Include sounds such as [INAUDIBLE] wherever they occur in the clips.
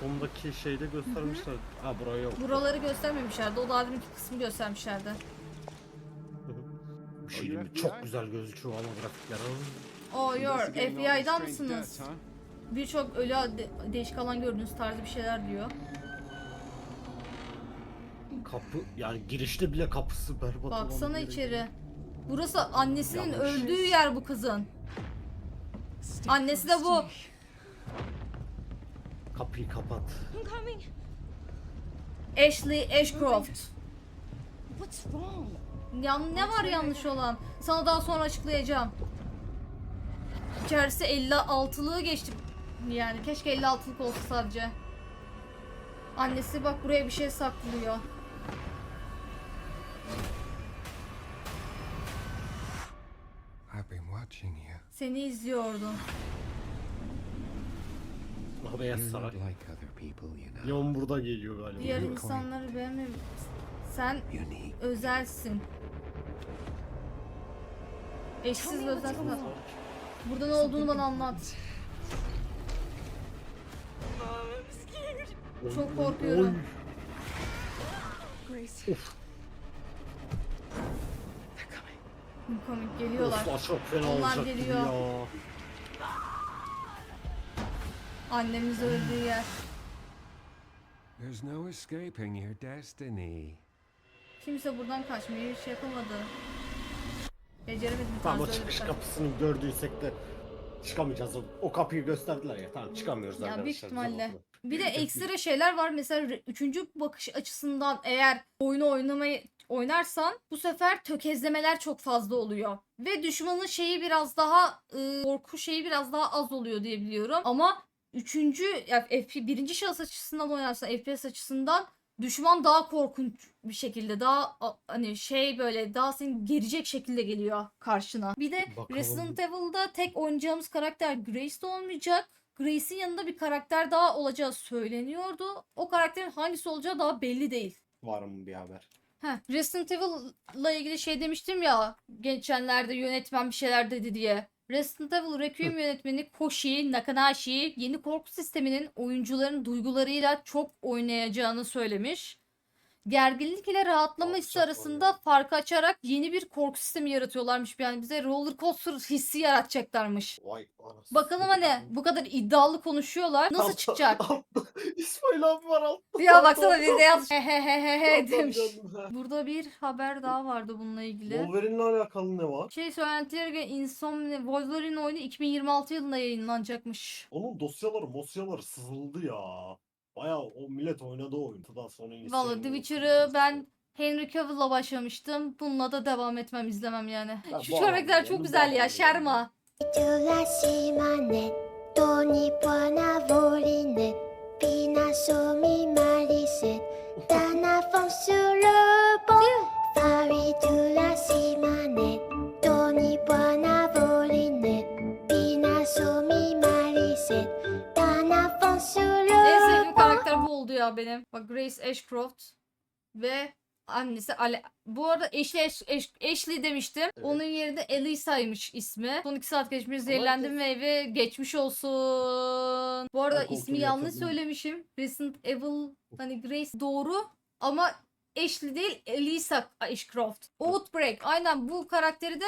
XCOM'daki şeyde göstermişler. Ha burayı yok. Buraları göstermemişlerdi. O daha deminki kısmı göstermişlerdi. Bir şey diyeyim mi? Çok güzel gözüküyor ama grafikler. Oh your FBI'dan mısınız? Birçok ölü de- değişik alan gördüğünüz tarzı bir şeyler diyor. Kapı yani girişte bile kapısı berbat olan Baksana bir yere içeri. Burası annesinin Yanlış. öldüğü yer bu kızın. Annesi de bu. Kapıyı kapat. I'm coming. Ashley Ashcroft. What's wrong? Yan ne var yanlış olan? Sana daha sonra açıklayacağım. İçerisi 56'lığı geçti. Yani keşke 56'lık olsa sadece. Annesi bak buraya bir şey saklıyor. I've been watching you. Seni izliyordum. Aha beyaz You're saray. not like other people, you know. Leon burada geliyor galiba. Diğer insanları beğenmem. Sen Unique. özelsin. Eşsiz ve. Burada ne olduğunu bana anlat. Çok korkuyorum. Of. Komik geliyorlar. of çok fena Onlar geliyor. ya. Annemiz öldüğü yer. There's no escaping your destiny. Kimse buradan kaçmayı hiç yapamadı. Beceremedim Tamam o çıkış kapısını gördüysek de çıkamayacağız. O, o kapıyı gösterdiler ya. Tamam çıkamıyoruz Ya arkadaşlar. büyük ihtimalle. Bir de ekstra şeyler var. Mesela üçüncü bakış açısından eğer oyunu oynamayı oynarsan bu sefer tökezlemeler çok fazla oluyor. Ve düşmanın şeyi biraz daha ı, korku şeyi biraz daha az oluyor diye biliyorum. Ama üçüncü yani FP, birinci şahıs açısından oynarsan FPS açısından düşman daha korkunç bir şekilde daha hani şey böyle daha seni gerecek şekilde geliyor karşına. Bir de Bakalım. Resident Evil'da tek oynayacağımız karakter Grace de olmayacak. Grace'in yanında bir karakter daha olacağı söyleniyordu. O karakterin hangisi olacağı daha belli değil. Var mı bir haber? Heh, Resident Evil'la ilgili şey demiştim ya geçenlerde yönetmen bir şeyler dedi diye. Resident Evil Requiem yönetmeni Koshi Nakanashi yeni korku sisteminin oyuncuların duygularıyla çok oynayacağını söylemiş. Gerginlik ile rahatlama hissi arasında farkı açarak yeni bir korku sistemi yaratıyorlarmış. Yani bize roller coaster hissi yaratacaklarmış. Vay anasını. Bakalım hani bu kadar iddialı konuşuyorlar. Nasıl Altta- çıkacak? [LAUGHS] altta İsmail abi var altta. Ya baksana bir de yazmış. [LAUGHS] He he he he demiş. Burada bir haber daha vardı bununla ilgili. Wolverine'le alakalı ne var? Şey söylentileri göre Insomnia Wolverine oyunu 2026 yılında yayınlanacakmış. Onun dosyaları mosyaları sızıldı ya. Baya o millet oynadı o oyunu. Daha sonra Valla Insane The. Witcher'ı ben Henry Cavill'la başlamıştım. Bununla da devam etmem izlemem yani. Ya Şu bu adam çok yani güzel ya. bağırıyor Şerma. Itulah si Manetto ni buona voline Pina su mi malice Dana fond sur le pont Faridula si Manetto oldu ya benim. Bak Grace Ashcroft ve annesi Ale bu arada Ash- Ash- Ashley demiştim. Evet. Onun yerinde Elisa'ymış ismi. Son iki saat geçmiş zehirlendim ve eve geçmiş olsun. Bu arada Ben ismi yanlış söylemişim. Resident Evil hani Grace doğru ama Ashley değil Elisa Ashcroft. Outbreak aynen bu karakteri de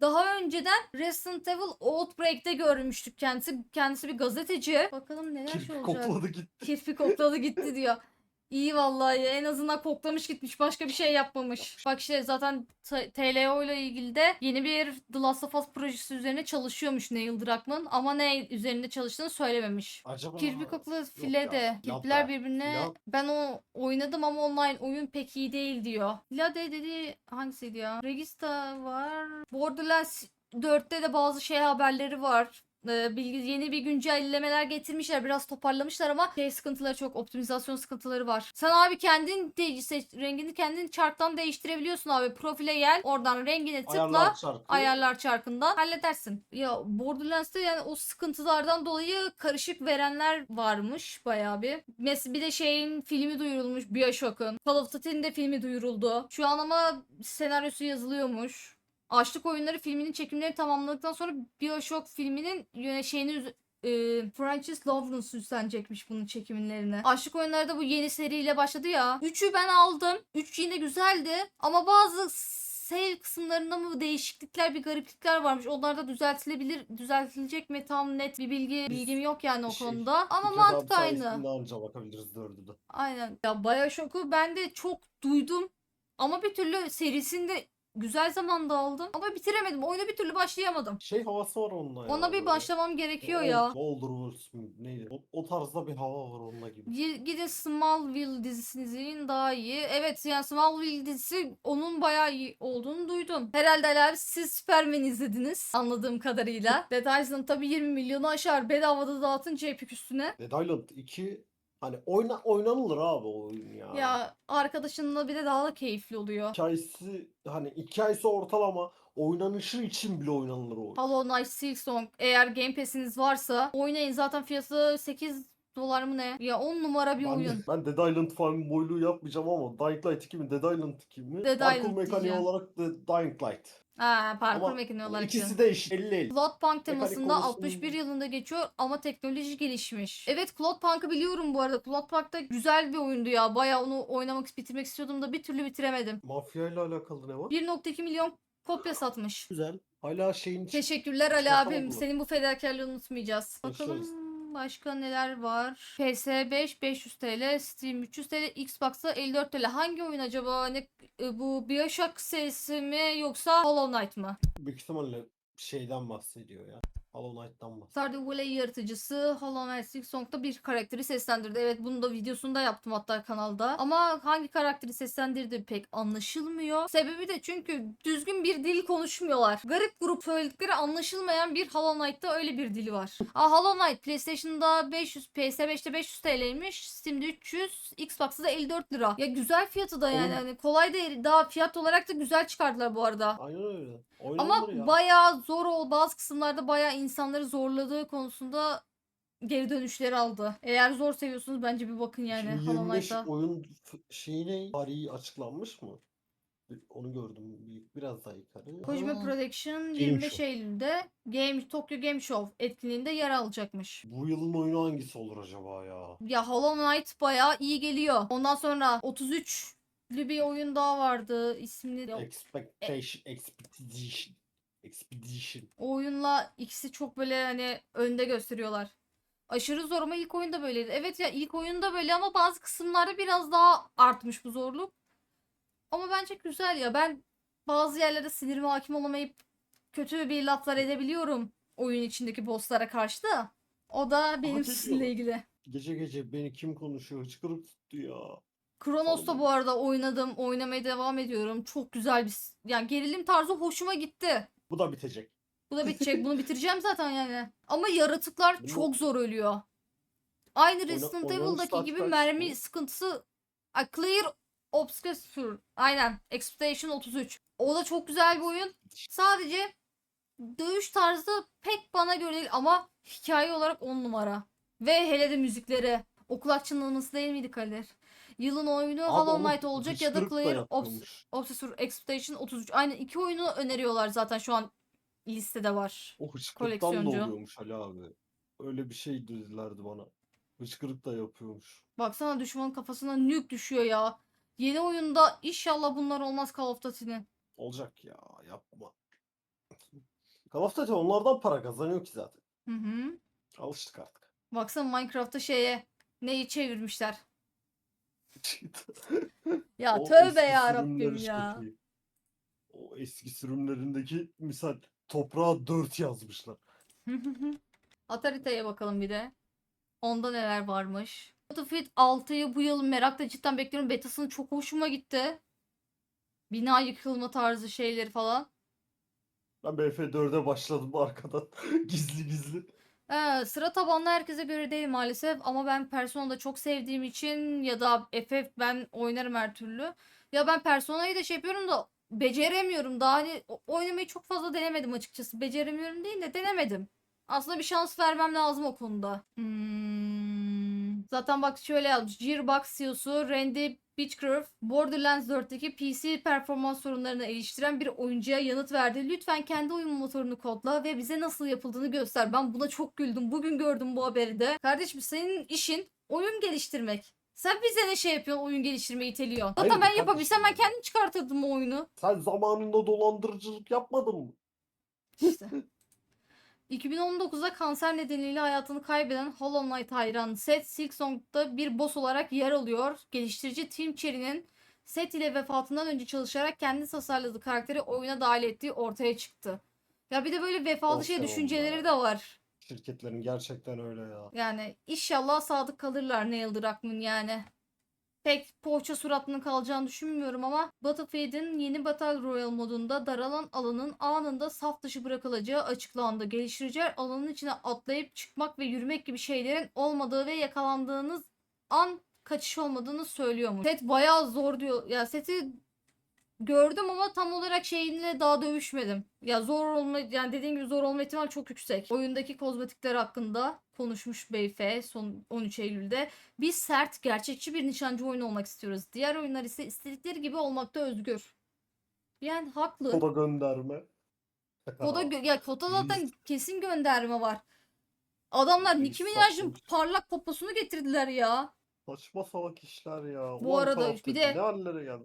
daha önceden Resident Evil Outbreak'te görmüştük kendisi. Kendisi bir gazeteci. Bakalım neler şey olacak. kokladı gitti. Kirpi kokladı gitti diyor. [LAUGHS] İyi vallahi en azından koklamış gitmiş başka bir şey yapmamış. Bak işte zaten T- TLO ile ilgili de yeni bir The Last of Us projesi üzerine çalışıyormuş Neil Druckmann ama ne üzerinde çalıştığını söylememiş. Acaba kokladı Yok file de. Kirpiler birbirine Lada. ben o oynadım ama online oyun pek iyi değil diyor. Lade dedi hangisiydi ya? Regista var. Borderlands 4'te de bazı şey haberleri var. Ee, bilgi yeni bir güncellemeler getirmişler. Biraz toparlamışlar ama şey sıkıntıları çok. Optimizasyon sıkıntıları var. Sen abi kendin de, seç- rengini kendin charttan değiştirebiliyorsun abi. Profile gel. Oradan rengini tıkla. Ayarlar çarkı. Ayarlar çarkından halledersin. Ya Borderlands'te yani o sıkıntılardan dolayı karışık verenler varmış bayağı bir. Mesela bir de şeyin filmi duyurulmuş Bioshock'un. Call of Duty'nin de filmi duyuruldu. Şu an ama senaryosu yazılıyormuş. Açlık Oyunları filminin çekimleri tamamladıktan sonra Bioshock filminin şeyini e, Francis Lawrence üstlenecekmiş bunun çekimlerini. Aşık oyunları da bu yeni seriyle başladı ya. Üçü ben aldım. Üç yine güzeldi. Ama bazı sale kısımlarında mı değişiklikler bir gariplikler varmış. Onlar da düzeltilebilir. Düzeltilecek mi tam net bir bilgi bilgim yok yani o şey, konuda. Ama mantık aynı. anca bakabiliriz dördü de. Aynen. Ya Bioshok'u ben de çok duydum. Ama bir türlü serisinde güzel zamanda aldım. Ama bitiremedim. Oyuna bir türlü başlayamadım. Şey havası var onunla ya. Ona bir böyle. başlamam gerekiyor O- ya. Doldururuz mu? Neydi? O, o tarzda bir hava var onunla gibi. Gi- Gidin Smallville dizisini izleyin daha iyi. Evet yani Smallville dizisi onun bayağı iyi olduğunu duydum. Herhalde Ali abi siz Superman izlediniz anladığım kadarıyla. Dead Island tabii 20 milyonu aşar. Bedavada dağıtınca Epic üstüne. Dead Island 2 hani oyna, oynanılır abi o oyun ya. Ya arkadaşınla bir de daha da keyifli oluyor. Hikayesi hani hikayesi ortalama oynanışı için bile oynanılır o oyun. Hollow Knight Silksong eğer Game Pass'iniz varsa oynayın zaten fiyatı 8 dolar mı ne? Ya 10 numara bir Ben, oyun. ben Dead Island falan boyluğu yapmayacağım ama Dying Light 2 mi Dead Island 2 mi? Dead Parkur Island mekaniği diyeceğim. olarak da Dying Light. Ha, parkur mekaniği olarak ikisi de eşit 50 Cloudpunk temasında konusunda- 61 yılında geçiyor ama teknoloji gelişmiş. Evet Cloudpunk'ı biliyorum bu arada. Cloudpunk da güzel bir oyundu ya. Baya onu oynamak, bitirmek istiyordum da bir türlü bitiremedim. Mafya ile alakalı ne var? 1.2 milyon kopya satmış. Güzel. Hala şeyin Teşekkürler Ali abim. Senin bu fedakarlığını unutmayacağız. Bakalım başka neler var? PS5 500 TL, Steam 300 TL, Xbox'a 54 TL. Hangi oyun acaba? Hani e, bu BioShock serisi mi yoksa Hollow Knight mı? büyük ihtimalle şeyden bahsediyor ya. Hollow Knight'tan bahsediyor. Stardew Valley yaratıcısı Hollow Knight Silksong'da bir karakteri seslendirdi. Evet bunu da videosunu da yaptım hatta kanalda. Ama hangi karakteri seslendirdi pek anlaşılmıyor. Sebebi de çünkü düzgün bir dil konuşmuyorlar. Garip grup söyledikleri anlaşılmayan bir Hollow Knight'ta öyle bir dili var. Aa, Hollow Knight PlayStation'da 500, PS5'te 500 TL'ymiş. Steam'de 300, Xbox'ta da 54 lira. Ya güzel fiyatı da yani. Hani kolay değil. Daha fiyat olarak da güzel çıkardılar bu arada. Aynen öyle. Ama Oynanılır ya. bayağı zor ol bazı kısımlarda bayağı insanları zorladığı konusunda geri dönüşler aldı. Eğer zor seviyorsunuz bence bir bakın yani Şimdi Hollow 25 Knight'a. oyun f- şeyine tarihi açıklanmış mı? Bir- Onu gördüm bir, biraz daha yukarı. Kojima Aa, Production Game 25 Show. Eylül'de Game Tokyo Game Show etkinliğinde yer alacakmış. Bu yılın oyunu hangisi olur acaba ya? Ya Hollow Knight bayağı iyi geliyor. Ondan sonra 33 bir oyun daha vardı. İsmini Expectation, Expedition. Expedition. O oyunla ikisi çok böyle hani önde gösteriyorlar. Aşırı zor ama ilk oyunda böyleydi. Evet ya ilk oyunda böyle ama bazı kısımlarda biraz daha artmış bu zorluk. Ama bence güzel ya. Ben bazı yerlerde sinirime hakim olamayıp kötü bir laflar edebiliyorum oyun içindeki bosslara karşı da. O da benim sizinle ilgili. Gece gece beni kim konuşuyor? Hıçkırık tuttu ya. Kronos'ta bu arada oynadım. Oynamaya devam ediyorum. Çok güzel bir... Yani gerilim tarzı hoşuma gitti. Bu da bitecek. Bu da bitecek. Bunu bitireceğim zaten yani. Ama yaratıklar Bunu- çok zor ölüyor. Aynı Resident Evil'daki gibi mermi sıkıntısı A Clear Obscure. Aynen. Expectation 33. O da çok güzel bir oyun. Sadece dövüş tarzı pek bana göre değil ama hikaye olarak 10 numara. Ve hele de müzikleri. O kulak çınlaması değil miydi Kadir? Yılın oyunu Abi Hollow onu Knight olacak ya da hıçkırık da Clear yapıyormuş. Expectation 33. Aynen iki oyunu öneriyorlar zaten şu an listede var. O hıçkırıktan da Koleksiyoncu. oluyormuş Ali abi. Öyle bir şey dedilerdi bana. Hıçkırık da yapıyormuş. Baksana düşmanın kafasına nük düşüyor ya. Yeni oyunda inşallah bunlar olmaz Call of Duty'nin. Olacak ya yapma. Call of Duty onlardan para kazanıyor ki zaten. Hı hı. Alıştık artık. Baksana Minecraft'ta şeye neyi çevirmişler. Ya O tövbe eski ya Rabbim ya. iyi. O eski sürümlerindeki misal toprağa 4 yazmışlar. [LAUGHS] Atari'ye bakalım bir de. Onda neler varmış. Battlefield 6'yı bu yıl merakla cidden bekliyorum. Betasını çok hoşuma gitti. Bina yıkılma tarzı şeyleri falan. Ben BF4'e başladım arkadan. [LAUGHS] gizli gizli. Ee, sıra tabanlı herkese göre değil maalesef ama ben Persona'da çok sevdiğim için ya da FF ben oynarım her türlü. Ya ben Persona'yı da şey yapıyorum da beceremiyorum daha hani oynamayı çok fazla denemedim açıkçası. Beceremiyorum değil de denemedim. Aslında bir şans vermem lazım o konuda. Hmm. Zaten bak şöyle yazmış. Gearbox CEO'su Randy Beechcraft, Borderlands 4'teki PC performans sorunlarını eleştiren bir oyuncuya yanıt verdi. Lütfen kendi oyun motorunu kodla ve bize nasıl yapıldığını göster. Ben buna çok güldüm. Bugün gördüm bu haberi de. Kardeşim senin işin oyun geliştirmek. Sen bize ne şey yapıyorsun oyun geliştirmeyi iteliyorsun. Zaten Hayır ben kardeşim yapabilsem ben kendim çıkartırdım o oyunu. Sen zamanında dolandırıcılık yapmadın mı? İşte. [LAUGHS] 2019'da kanser nedeniyle hayatını kaybeden Hollow Knight hayranı Seth Silksong'da bir boss olarak yer alıyor. Geliştirici Tim Cherry'nin Seth ile vefatından önce çalışarak kendi tasarladığı karakteri oyuna dahil ettiği ortaya çıktı. Ya bir de böyle vefalı şey düşünceleri de var. Şirketlerin gerçekten öyle ya. Yani inşallah sadık kalırlar Neil Druckmann yani. Pek poğaça suratının kalacağını düşünmüyorum ama Battlefield'in yeni Battle Royale modunda daralan alanın anında saf dışı bırakılacağı açıklandı. Geliştiriciler alanın içine atlayıp çıkmak ve yürümek gibi şeylerin olmadığı ve yakalandığınız an kaçış olmadığını söylüyormuş. Set bayağı zor diyor. Ya seti gördüm ama tam olarak şeyinle daha dövüşmedim. Ya zor olma yani dediğim gibi zor olma ihtimali çok yüksek. Oyundaki kozmetikler hakkında konuşmuş Beyfe son 13 Eylül'de. Biz sert, gerçekçi bir nişancı oyunu olmak istiyoruz. Diğer oyunlar ise istedikleri gibi olmakta özgür. Yani haklı. O da gönderme. Koda gö- ya Koda zaten kesin gönderme var. Adamlar Nicki Minaj'ın parlak poposunu getirdiler ya. Saçma salak işler ya. Bu arada bir de- Ne hallere geldi.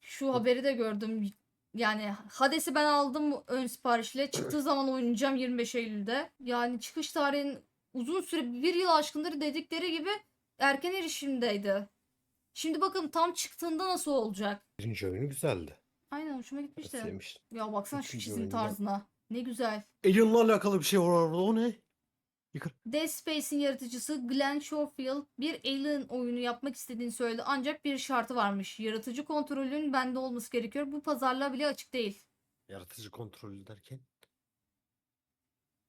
Şu haberi de gördüm. Yani Hades'i ben aldım ön siparişle. Çıktığı zaman oynayacağım 25 Eylül'de. Yani çıkış tarihinin uzun süre bir yıl aşkındır dedikleri gibi erken erişimdeydi. Şimdi bakın tam çıktığında nasıl olacak? Birinci oyunu güzeldi. Aynen hoşuma gitmişti. Sevmiştim. Ya baksana şu çizim oyunda- tarzına. Ne güzel. Alien'la alakalı bir şey var orada. O ne? Dead Space'in yaratıcısı Glenn Schofield bir Alien oyunu yapmak istediğini söyledi ancak bir şartı varmış. Yaratıcı kontrolün bende olması gerekiyor. Bu pazarlığa bile açık değil. Yaratıcı kontrolü derken.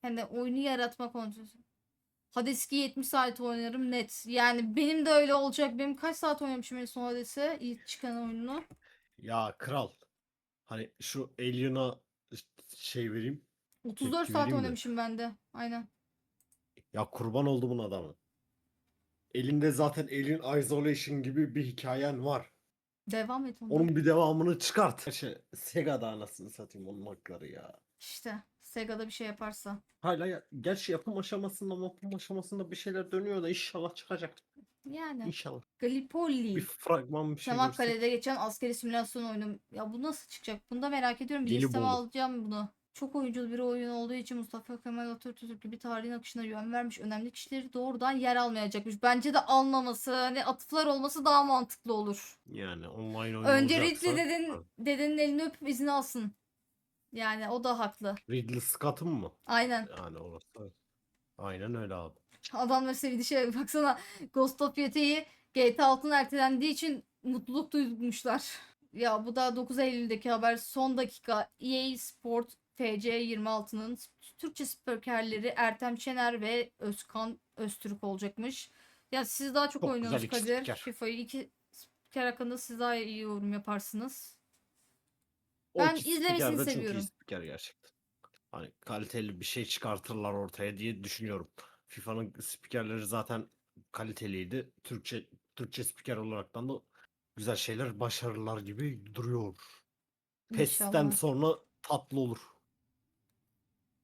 Hem de oyunu yaratma kontrolü. Hades'i 70 saat oynarım net. Yani benim de öyle olacak. Benim kaç saat oynamışım en son Hades'i ilk çıkan oyununu. Ya kral. Hani şu Alien'a şey vereyim. 34 Tepki saat oynamışım ben de. Aynen. Ya kurban oldumun adamı. Elinde zaten Alien Isolation gibi bir hikayen var. Devam et onu. Onun bir devamını çıkart. Şey, Sega'da anasını satayım onun hakları ya. İşte Sega'da bir şey yaparsa. Hala ya, gerçi yapım aşamasında yapım aşamasında bir şeyler dönüyor da inşallah çıkacak. Yani. İnşallah. Gallipoli. Bir fragman bir şey Çanakkale'de geçen askeri simülasyon oyunu. Ya bu nasıl çıkacak? Bunu da merak ediyorum. Bir Gelibolu. listeme alacağım bunu. Çok oyunculu bir oyun olduğu için Mustafa Kemal Atatürk gibi tarihin akışına yön vermiş. Önemli kişileri doğrudan yer almayacakmış. Bence de almaması, hani atıflar olması daha mantıklı olur. Yani online oyun Önce olacaksa- Ridley dedin, dedenin elini öpüp izin alsın. Yani o da haklı. Ridley Scott'ın mı? Aynen. Yani orası. Aynen öyle abi. Adamlar sevdiği şey [LAUGHS] baksana Ghost of Yeti'yi GTA 6'nın ertelendiği için mutluluk duymuşlar. Ya bu da 9 Eylül'deki haber son dakika EA Sport FC26'nın Türkçe spikerleri Ertem Şener ve Özkan Öztürk olacakmış. Ya siz daha çok, Çok oynuyorsunuz Kadir. spiker. FIFA'yı iki spiker hakkında siz daha iyi yorum yaparsınız. O Ben izlemesini de Çok seviyorum. iyi spiker gerçekten. Hani kaliteli bir şey çıkartırlar ortaya diye düşünüyorum. FIFA'nın spikerleri zaten kaliteliydi. Türkçe Türkçe spiker olaraktan da güzel şeyler başarırlar gibi duruyor. PES'ten sonra tatlı olur.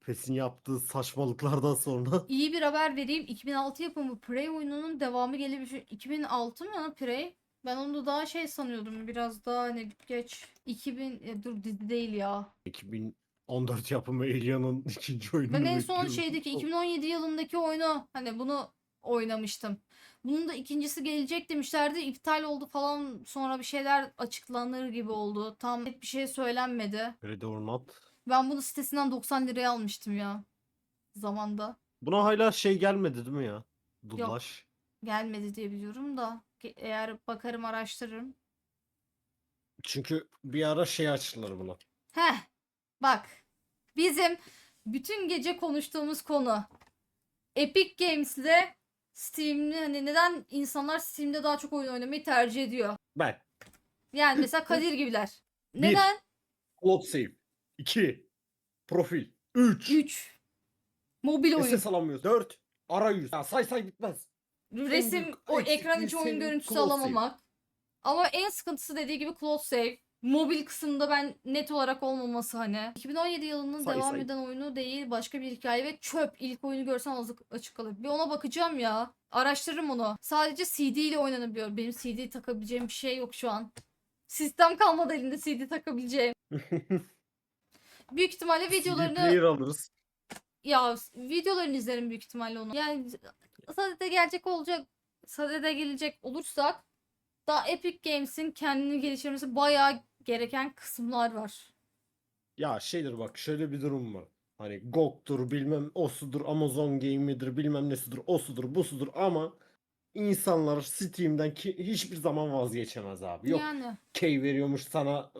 PES'in yaptığı saçmalıklardan sonra [LAUGHS] İyi bir haber vereyim. 2006 yapımı Prey oyununun devamı gelebilir. 2006 mı Prey? Ben onu daha şey sanıyordum. Biraz daha hani geç. 2000 e, dur dizi değil ya. 2014 yapımı Alien'ın [LAUGHS] ikinci oyununu Ben en son şeydeki O- 2017 yılındaki oyunu hani bunu oynamıştım. Bunun da ikincisi gelecek demişlerdi. İptal oldu falan. Sonra bir şeyler açıklanır gibi oldu. Tam net bir şey söylenmedi. Ready or Not. Ben bunu sitesinden 90 liraya almıştım ya. Zamanda. Buna hala şey gelmedi değil mi ya? Dublaj. Gelmedi diye biliyorum da. Eğer bakarım araştırırım. Çünkü bir ara şey açtılar buna. Heh. Bak. Bizim bütün gece konuştuğumuz konu. Epic Games'le Steam'li hani neden insanlar Steam'de daha çok oyun oynamayı tercih ediyor? Ben. Yani mesela Kadir gibiler. Bir. Neden? Cloud Save. 2. Profil. 3. 3. Mobil oyun. SS alamıyoruz. 4. Arayüz. Ya say say bitmez. Resim o ekran içi oyun görüntüsü Cloud Save. alamamak. Ama en sıkıntısı dediği gibi close save. Mobil kısımda ben net olarak olmaması hani. 2017 yılının Say, devam say. eden oyunu değil başka bir hikaye ve çöp. İlk oyunu görsem azıcık açık kalır. Bir ona bakacağım ya. Araştırırım onu. Sadece CD ile oynanabiliyor. Benim CD takabileceğim bir şey yok şu an. Sistem kalmadı elinde CD takabileceğim. [LAUGHS] Büyük ihtimalle CD videolarını player alırız. ya videolarını izlerim büyük ihtimalle onu. Yani Sade'de gelecek olacak Sade'de gelecek olursak daha Epic Games'in kendini geliştirmesi bayağı gereken kısımlar var. Ya şeydir bak şöyle bir durum var. Hani GOG'dur bilmem o sudur Amazon Game'idir bilmem nesidir o sudur bu sudur ama insanlar Steam'den ki hiçbir zaman vazgeçemez abi. Yok Yani key veriyormuş sana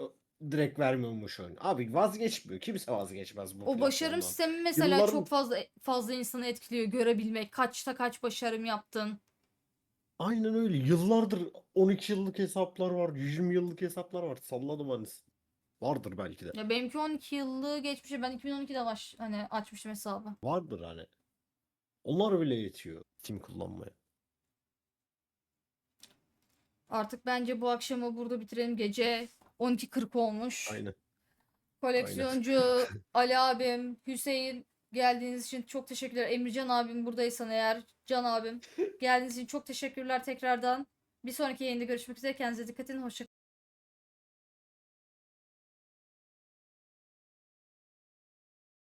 direkt vermiyormuş oyun. Abi vazgeçmiyor. Kimse vazgeçmez bu o başarım platformdan. sistemi mesela Yılların- çok fazla fazla insanı etkiliyor görebilmek. Kaçta kaç başarım yaptın. Aynen öyle. Yıllardır 12 yıllık hesaplar var, 20 yıllık hesaplar var. Salladım hani. Vardır belki de. Ya benimki 12 yıllığı geçmişe ben 2012'de baş hani açmışım hesabı. Vardır hani. Onlar bile yetiyor Steam kullanmaya. Artık bence bu akşamı burada bitirelim. Gece 12.40 olmuş. Aynen. Koleksiyoncu [LAUGHS] Ali abim, Hüseyin geldiğiniz için çok teşekkürler. Emircan abim buradaysan eğer, Can abim geldiğiniz için çok teşekkürler tekrardan. Bir sonraki yayında görüşmek üzere. Kendinize dikkat edin. Hoşça